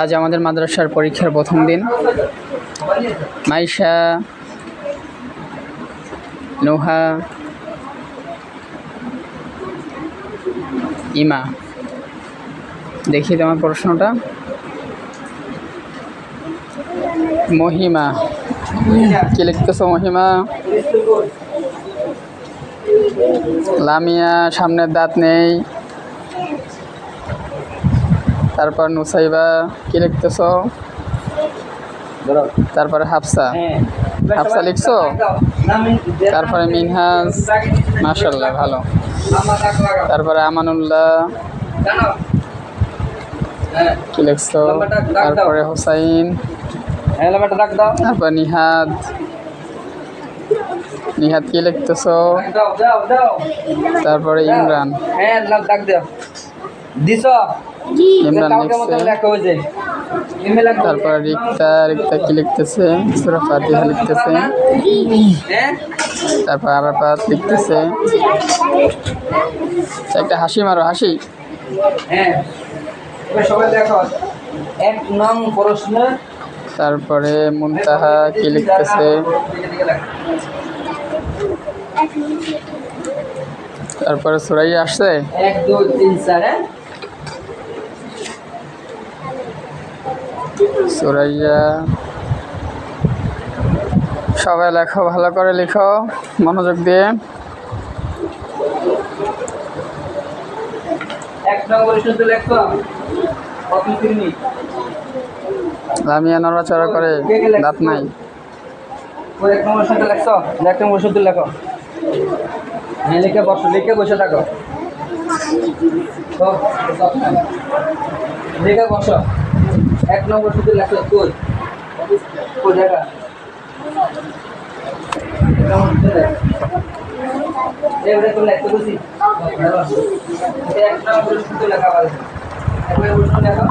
আজ আমাদের মাদ্রাসার পরীক্ষার প্রথম দিন। মাইশা, নোহা, ইমা। দেখি তোমার প্রশ্নটা। মহিমা। কি লিখতেছো মহিমা? লামিয়া সামনের দাঁত নেই। তারপর নুসাইবা, কি লিখতেছ? তারপরে হাফসা। হাফসা লিখছো? তারপরে মিনহাজ মাশাল্লাহ ভালো। তারপরে আমানুল্লাহ, কি লিখছো? তারপরে হোসাইন, তারপর নিহাদ। নিহাদ কি লিখতেছ? তারপরে ইমরান। হ্যাঁ দিছ? তারপর রিক্তা রিক্তা কি লিখতেছে? সুরা ফাতিহা লিখতেছে। হ্যাঁ? তারপর আরাফাত লিখতেছে। একটা হাসি মারো হাসি। হ্যাঁ। এবার সবাই দেখো এক নং প্রশ্ন। তারপরে মুনতাহা কি লিখতেছে? তারপরে সুরাই আসছে? এক দুই তিন চার সুরাইয়া সবাই লেখো ভালো করে লিখো মনোযোগ দিয়ে। লামিয়া নড়াচড়া করে দাঁত নাই। এক নম্বর শুনতে লেখছো এক নম্বর শুনতে লেখো। হ্যাঁ লিখে বসো লিখে বসে থাকো। তো, লিখে বসো। এক নম্বর শুধু লেখো কই কই জায়গা। এবারে তো লেখতে বসি এক নম্বর শুধু লেখা পারে একবার বসুন লেখো।